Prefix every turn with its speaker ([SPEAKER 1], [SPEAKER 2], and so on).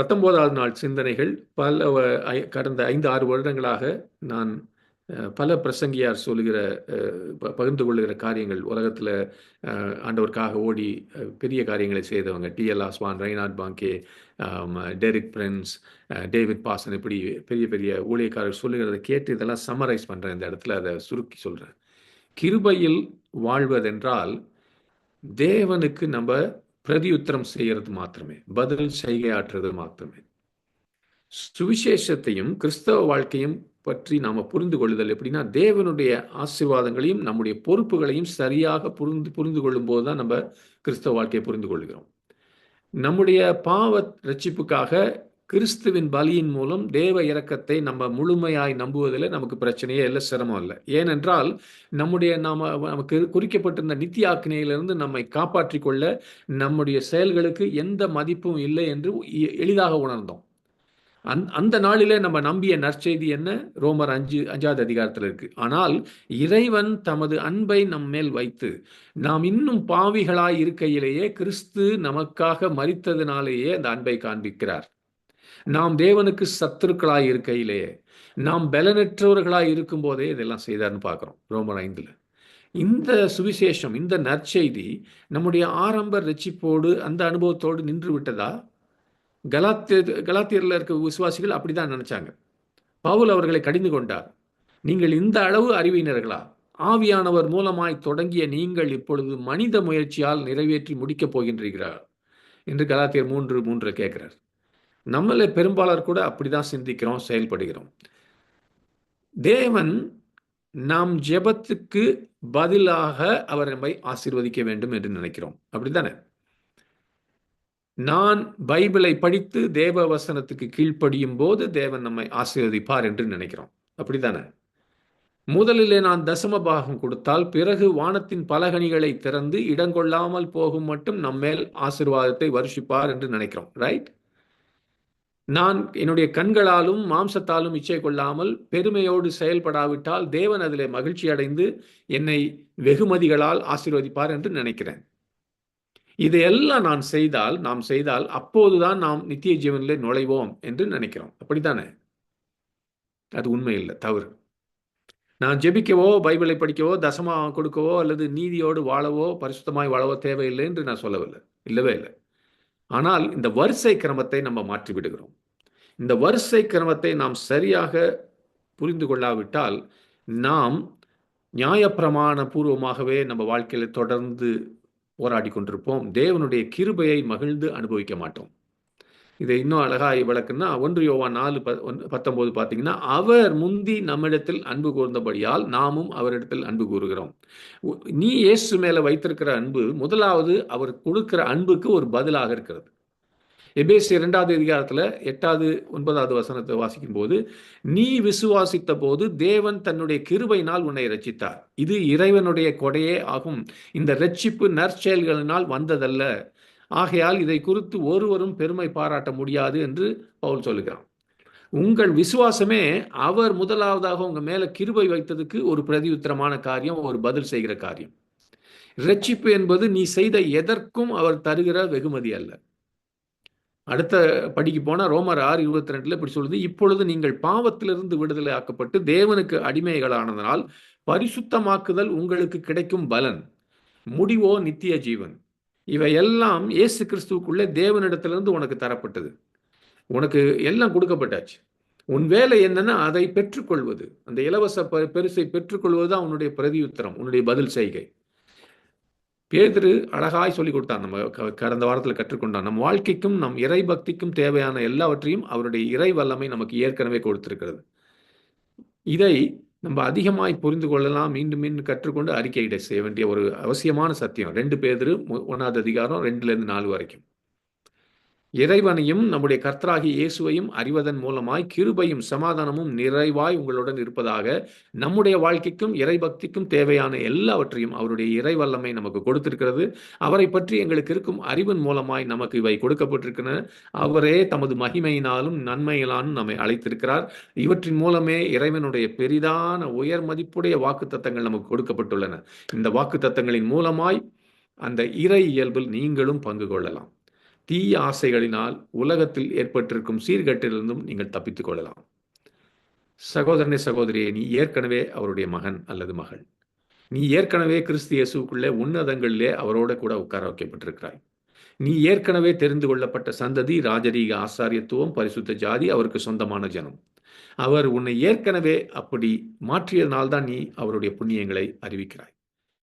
[SPEAKER 1] பத்தொம்போதாவது நாள் சிந்தனைகள் பல கடந்த ஐந்து ஆறு வருடங்களாக நான் பல பிரசங்கியார் சொல்லுகிற பகிர்ந்து கொள்ளுகிற காரியங்கள் உலகத்தில் ஆண்டவருக்காக ஓடி பெரிய காரியங்களை செய்தவங்க TL ஆஸ்வான் Reinhard Bonnke Derek Prince David பாசன் இப்படி பெரிய பெரிய ஊழியக்காரர் சொல்லுகிறத கேட்டு இதெல்லாம் சம்மரைஸ் பண்ணுறேன் இந்த இடத்துல அதை சுருக்கி சொல்கிறேன் கிருபையில் வாழ்வதென்றால் தேவனுக்கு நம்ம பிரதியுத்தரம் செய்கிறது மாத்திரமே பதில் செய்கையாற்றுறது மாத்திரமே. சுவிசேஷத்தையும் கிறிஸ்தவ வாழ்க்கையும் பற்றி நாம் புரிந்து கொள்ளுதல் எப்படின்னா தேவனுடைய ஆசீர்வாதங்களையும் நம்முடைய பொறுப்புகளையும் சரியாக புரிந்து புரிந்து கொள்ளும் போது தான் நம்ம கிறிஸ்தவ வாழ்க்கையை புரிந்து கொள்கிறோம். நம்முடைய பாவ ரட்சிப்புக்காக கிறிஸ்துவின் பலியின் மூலம் தேவ இறக்கத்தை நம்ம முழுமையாய் நம்புவதில் நமக்கு பிரச்சனையே இல்லை சிரமம் இல்லை. ஏனென்றால் நம்முடைய நாம நமக்கு குறிக்கப்பட்டிருந்த நித்திய ஆக்கினையிலிருந்து நம்மை காப்பாற்றி கொள்ள நம்முடைய செயல்களுக்கு எந்த மதிப்பும் இல்லை என்று எளிதாக உணர்ந்தோம். அந் அந்த நாளிலே நம்ம நம்பிய நற்செய்தி என்ன? ரோமர் அஞ்சு அஞ்சாவது அதிகாரத்தில் இருக்கு. ஆனால் இறைவன் தமது அன்பை நம் மேல் வைத்து நாம் இன்னும் பாவிகளாய் இருக்கையிலேயே கிறிஸ்து நமக்காக மறித்ததினாலேயே அந்த அன்பை காண்பிக்கிறார். நாம் தேவனுக்கு சத்துருக்களாய் இருக்கையிலேயே நாம் பலனற்றவர்களாய் இருக்கும் போதே இதெல்லாம் செய்தார்னு பார்க்குறோம் ரோமர் ஐந்தில். இந்த சுவிசேஷம் இந்த நற்செய்தி நம்முடைய ஆரம்ப ரட்சிப்போடு அந்த அனுபவத்தோடு நின்று விட்டதா? கலாத்திய கலாத்தியரில் இருக்க விசுவாசிகள் அப்படிதான் நினச்சாங்க. பவுல் அவர்களை கடிந்து கொண்டார். நீங்கள் இந்த அளவு அறிவினர்களா? ஆவியானவர் மூலமாய் தொடங்கிய நீங்கள் இப்பொழுது மனித முயற்சியால் நிறைவேற்றி முடிக்கப் போகின்றீர்களா? என்று கலாத்தியர் மூன்று மூன்று கேட்கிறார். நம்மள பெரும்பாலர் கூட அப்படிதான் சிந்திக்கிறோம் செயல்படுகிறோம். தேவன் நாம் ஜெபத்துக்கு பதிலாக அவர் நம்மை ஆசீர்வதிக்க வேண்டும் என்று நினைக்கிறோம். அப்படித்தானே? நான் பைபிளை படித்து தேவ வசனத்துக்கு கீழ்ப்படியும் போது தேவன் நம்மை ஆசீர்வதிப்பார் என்று நினைக்கிறோம். அப்படித்தானே? முதலிலே நான் தசம பாகம் கொடுத்தால் பிறகு வானத்தின் பலகணிகளை திறந்து இடங்கொள்ளாமல் போகும் மட்டும் நம்மேல் ஆசிர்வாதத்தை வருஷிப்பார் என்று நினைக்கிறோம். ரைட் நான் என்னுடைய கண்களாலும் மாம்சத்தாலும் இச்சை கொள்ளாமல் பெருமையோடு செயல்படாவிட்டால் தேவன் அதிலே மகிழ்ச்சி அடைந்து என்னை வெகுமதிகளால் ஆசீர்வதிப்பார் என்று நினைக்கிறேன். இதையெல்லாம் நான் செய்தால் நாம் செய்தால் அப்போதுதான் நாம் நித்திய ஜீவனிலே நுழைவோம் என்று நினைக்கிறோம். அப்படித்தானே? அது உண்மை இல்லை தவறு. நான் ஜெபிக்கவோ பைபிளை படிக்கவோ தசமா கொடுக்கவோ அல்லது நீதியோடு வாழவோ பரிசுத்தமாய் வாழவோ தேவையில்லை என்று நான் சொல்லவில்லை. இல்லவே இல்லை. ஆனால் இந்த வரிசை கிரமத்தை நம்ம மாற்றி விடுகிறோம் இந்த வரிசை கிரமத்தை நாம் சரியாக புரிந்து கொள்ளாவிட்டால் நாம் நியாயப்பிரமாண பூர்வமாகவே நம்ம வாழ்க்கையில் தொடர்ந்து போராடி கொண்டிருப்போம். தேவனுடைய கிருபையை மகிழ்ந்து அனுபவிக்க மாட்டோம். இதை இன்னும் அழகாய் விளக்குன்னா ஒன்று யோவா நாலு ப பத்தொன்பது பார்த்தீங்கன்னா அவர் முந்தி நம்மிடத்தில் அன்பு கூர்ந்தபடியால் நாமும் அவரிடத்தில் அன்பு கூறுகிறோம். நீ இயேசு மேலே வைத்திருக்கிற அன்பு முதலாவது அவர் கொடுக்கிற அன்புக்கு ஒரு பதிலாக இருக்கிறது. எபேசி இரண்டாவது அதிகாரத்தில் எட்டாவது ஒன்பதாவது வசனத்தை வாசிக்கும் போது நீ விசுவாசித்த போது தேவன் தன்னுடைய கிருபையினால் உன்னை ரச்சித்தார் இது இறைவனுடைய கொடையே ஆகும். இந்த ரட்சிப்பு நற்செயல்களினால் வந்ததல்ல. ஆகையால் இதை குறித்து ஒருவரும் பெருமை பாராட்ட முடியாது என்று பவுல் சொல்லுகிறான். உங்கள் விசுவாசமே அவர் முதலாவதாக உங்க மேல கிருபை வைத்ததுக்கு ஒரு பிரதியுத்தரமான காரியம் ஒரு பதில் செய்கிற காரியம். ரட்சிப்பு என்பது நீ செய்த எதற்கும் அவர் தருகிற வெகுமதி அல்ல. அடுத்த படிக்கு போனால் ரோமர் ஆறு இருபத்தி ரெண்டில் இப்படி சொல்லுது இப்பொழுது நீங்கள் பாவத்திலிருந்து விடுதலை ஆக்கப்பட்டு தேவனுக்கு அடிமைகளானதனால் பரிசுத்தமாக்குதல் உங்களுக்கு கிடைக்கும் பலன் முடிவோ நித்திய ஜீவன். இவை எல்லாம் இயேசு கிறிஸ்துவுக்குள்ளே தேவனிடத்திலிருந்து உனக்கு தரப்பட்டது. உனக்கு எல்லாம் கொடுக்கப்பட்டாச்சு. உன் வேலை என்னன்னா அதை பெற்றுக்கொள்வது. அந்த இலவச பெருசை பெற்றுக்கொள்வது தான் உன்னுடைய பிரதியுத்தரம் உன்னுடைய பதில் செய்கை. பேதிரு அழகாய் சொல்லி கொடுத்தார் நம்ம கடந்த வாரத்தில் கற்றுக்கொண்டான். நம் வாழ்க்கைக்கும் நம் இறை பக்திக்கும் தேவையான எல்லாவற்றையும் அவருடைய இறை வல்லமை நமக்கு ஏற்கனவே கொடுத்திருக்கிறது. இதை நம்ம அதிகமாய் புரிந்து கொள்ளலாம். மீண்டும் மீண்டும் கற்றுக்கொண்டு அறிக்கையிட செய்ய வேண்டிய ஒரு அவசியமான சத்தியம். ரெண்டு பேதிரு ஒன்றாவது அதிகாரம் ரெண்டுலேருந்து நாலு வரைக்கும். இறைவனையும் நம்முடைய கர்த்தராகி இயேசுவையும் அறிவதன் மூலமாய் கிருபையும் சமாதானமும் நிறைவாய் உங்களுடன் இருப்பதாக நம்முடைய வாழ்க்கைக்கும் இறைபக்திக்கும் தேவையான எல்லாவற்றையும் அவருடைய இறை வல்லமை நமக்கு கொடுத்திருக்கிறது. அவரை பற்றி எங்களுக்கு இருக்கும் அறிவின் மூலமாய் நமக்கு இவை கொடுக்கப்பட்டிருக்கின்றன. அவரே தமது மகிமையினாலும் நன்மையினாலும் நம்மை அழைத்திருக்கிறார். இவற்றின் மூலமே இறைவனுடைய பெரிதான உயர் மதிப்புடைய வாக்கு தத்தங்கள் நமக்கு கொடுக்கப்பட்டுள்ளன. இந்த வாக்கு தத்தங்களின் மூலமாய் அந்த இறை இயல்பில் நீங்களும் பங்கு கொள்ளலாம். தீய ஆசைகளினால் உலகத்தில் ஏற்பட்டிருக்கும் சீர்கட்டிலிருந்தும் நீங்கள் தப்பித்துக் கொள்ளலாம். சகோதரனே சகோதரியே நீ ஏற்கனவே அவருடைய மகன் அல்லது மகள். நீ ஏற்கனவே கிறிஸ்து இயேசுக்குள்ளே உன்னதங்களிலே அவரோட கூட உட்கார வைக்கப்பட்டிருக்கிறாய். நீ ஏற்கனவே தெரிந்து கொள்ளப்பட்ட சந்ததி ராஜரீக ஆசாரியத்துவம் பரிசுத்த ஜாதி அவருக்கு சொந்தமான ஜனம். அவர் உன்னை ஏற்கனவே அப்படி மாற்றியதனால்தான் நீ அவருடைய புண்ணியங்களை அறிவிக்கிறாய்.